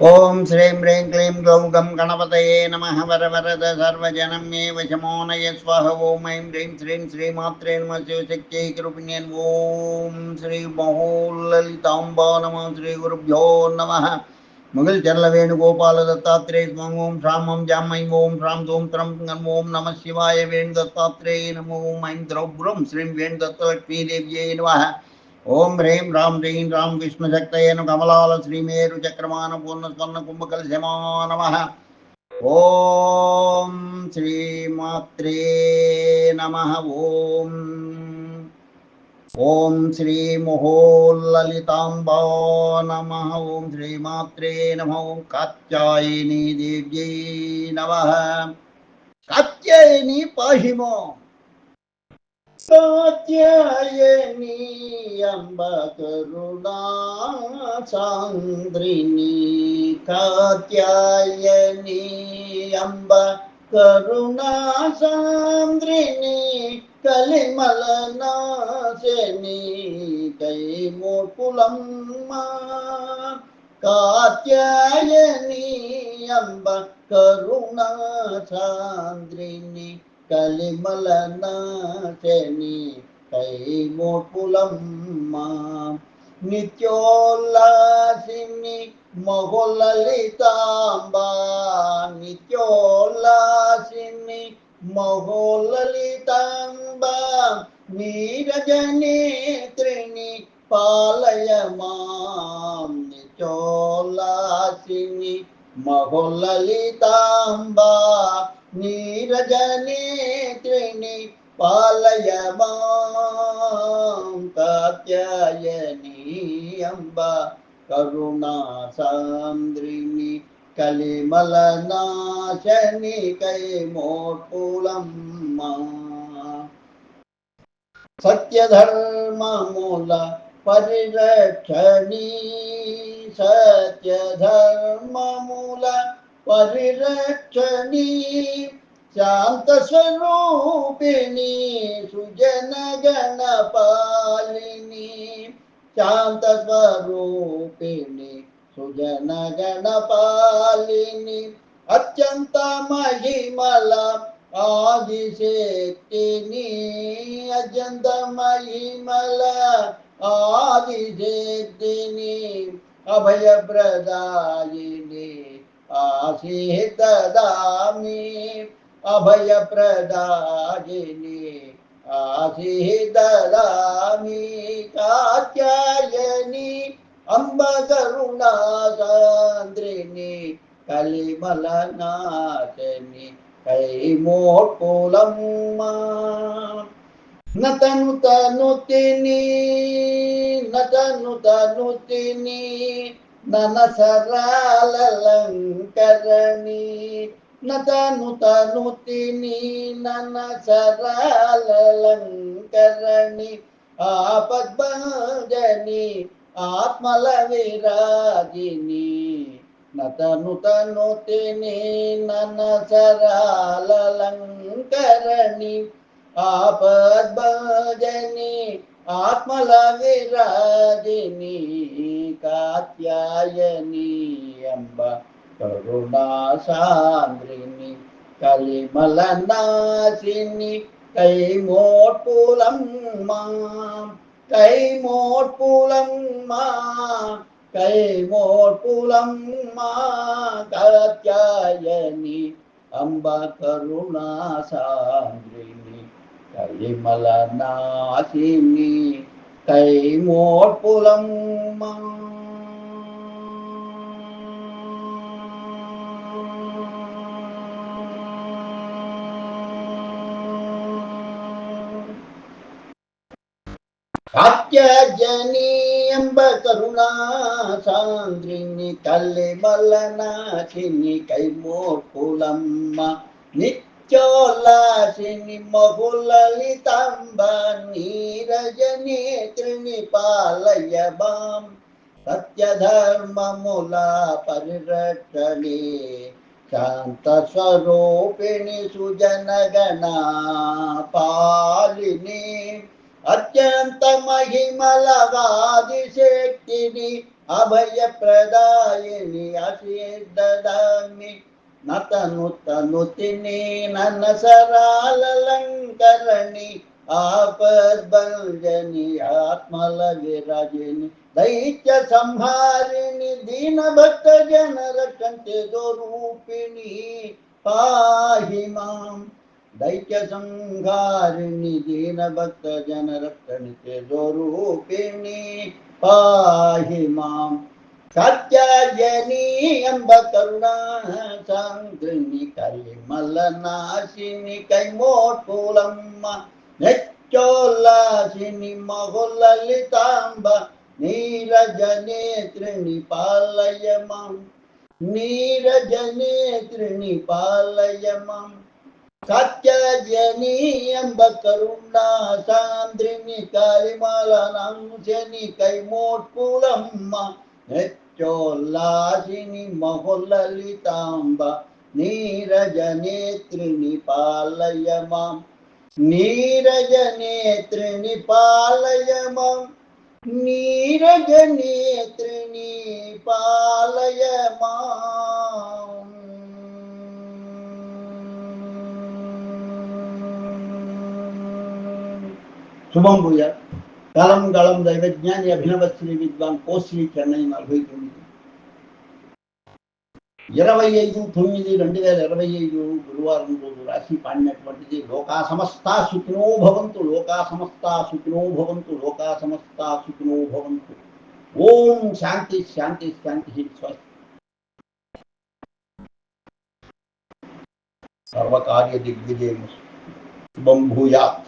ॐ श्रीं ह्रीं क्लीं ग्लौं गं गणपतये नमः वरवरद सर्वजनं मे वशमो नय स्वाह ॐ ऐं ह्रीं श्रीं श्रीमात्रे नमः शिवशक्त्यै कृपिण्यन् ॐ श्री महोललिताम्बा नमः श्रीगुरुभ्यो नमः மகள் செல்ல வேணுகோபால தத்தாத்திரே ஓம் சாமம் ஜாமை ஓம் சாம் தோம் திரம் ஓம் நம சிவாய வேணு தத்தாத்திரே நம ஓம் ஐம் திரௌபுரம் ஸ்ரீம் வேணு தத்தலட்சுமி தேவியே நம ஓம் ஹ்ரீம் ராம் ஜெயின் ராம் விஷ்ணு சக்தயனு கமலால ஸ்ரீமேரு சக்கரமான பூர்ண சொன்ன கும்பகல் சமா நம. ஓம் ஸ்ரீ மாத்ரே நம. ஓம். ஓம் ஸ்ரீ முகோல்லலிதாம்பா நம. ஓம் ஸ்ரீ மாத்ரே நம. ஓம் காத்யாயினி தேவியை நம. காத்யாயினி பாஹிமோ. కాత్యాయని అంబ కరుణా సాంద్రిని కాత్యాయని అంబ కరుణా చాంద్రిని కలిమల నాశని కైమూర్పులమ్మ కాత్యాయని అంబ కరుణా చాంద్రిని కలిమల నాశని కైమోపులమ్మ నిత్యోల్లాసిని మహోలలితాంబా నిత్యోల్లాసిని మహోలలితాంబా నీరజనేత్రిని పాలయ మాం నిత్యోల్లాసిని మహోలలితాంబా నీరజనేత్రిని పాలయ మాం కాత్యాయని అంబ కరుణా సాంద్రిని కలిమల నాశని కైమోర్పులమ్మ. సత్యధర్మముల పరిరక్షణీ सत्य धर्मूल परिरक्षणी शांत स्वरूपिणी सुजन गण पालिनी शांत स्वरूपिणी सुजन गण पालिनी अत्यंत महिमला आदि आदिशेतिनी अजन्त महिमला आदिशेतिनी अभयप्रदायिने आसीददामि। आसी ददामी कात्यायनि अम्ब करुणासान्द्रिणि कई मोटोलम्मा నతను తను తిని నతను తను తిని ననసరాలంకరణి నతను తను తిని ననసరాలంకరణి ఆపద్భజని ఆత్మల విరాజిని నతను తను తిని ననసరాలంకరణి ఆపద్భజని ఆత్మల విరాజిని కాత్యాయని అంబ కరుణా సాంద్రిని కలిమల నాశిని కైమోట్పులమ్మ కైమోట్పులమ్మ కైమోట్పులమ్మ కాత్యాయని అంబ కరుణా సాంద్రిని కలిమల నాశిని కైమోట్పులమ్మ కాత్యజని కరుణా సాంద్రిని కలిమల నాశిని కైమోట్పులమ్మ చోళాసిని మహులలితంబ నీరజనేత్రిని పాలయ బాం. సత్యధర్మములా పరిరక్షణి శాంత స్వరూపిణి సుజనగణ పాలిని. అత్యంత మహిమలవాది శక్తిని అభయప్రదాయిని ఆశీర్దదామి నతను తను తిని నన్న సరాలంకరణి ఆపద్బంజని ఆత్మల విరాజిని దైత్య సంహారిణి దీన భక్త జన రక్షంతే రూపిణి పాహి మాం దైత్య సంహారిణి దీన భక్త జన రక్షణి రూపిణి పాహి మాం ಕಾತ್ಯಾಯನಿ ಎಂಬ ಕರುಣಾ ಸಾಂದ್ರಿನಿ ಕಲಿಮಲನಾಶಿನಿ ಕೈಮೋಟುಲಮ್ಮ ನೆಚ್ಚೋಲ್ಲಾಸಿನಿ ಮಹುಲಲಿತಾಂಬ ನೀರಜನೇತ್ರಿಣಿ ಪಾಲಯ ಮಂ ನೀರಜನೇತ್ರಿಣಿ ಪಾಲಯ ಮಂ ಕಾತ್ಯಾಯನಿ ಎಂಬ ಕರುಣಾ ಸಾಂದ್ರಿನಿ ಕಲಿಮಲನಾಶಿನಿ ಕೈಮೋಟುಲಮ್ಮ ಹೆಚ್ಚೋಲ್ಲಾಸಿನಿ ಮಹುಲಲಿತಾಂಬ ನೀರಜನೇತ್ರಿಣಿ ಪಾಲಯ ಮಾಂ ನೀರಜನೇತ್ರಿಣಿ ಪಾಲಯ ಮಾಂ ನೀರಜನೇತ್ರಿಣಿ ಪಾಲಯ ಮಾಂ ಶುಭಂ ಪೂಜಾ గలం గళం దైవజ్ఞాని అభినవ శ్రీ విద్వాన్ కోశ్రీ చెన్నై నలభై తొమ్మిది ఇరవై ఐదు తొమ్మిది రెండు వేల ఇరవై ఐదు గురువారం రోజు రాశి పాడినటువంటిది లోకా సమస్తా సుఖినో భవంతు లోకా సమస్తా సుఖినో భవంతు లోకా సమస్తా సుఖినో భవంతు ఓం శాంతి శాంతి శాంతి స్వస్తి సర్వకార్య దిగ్విజయం శుభం భూయాత్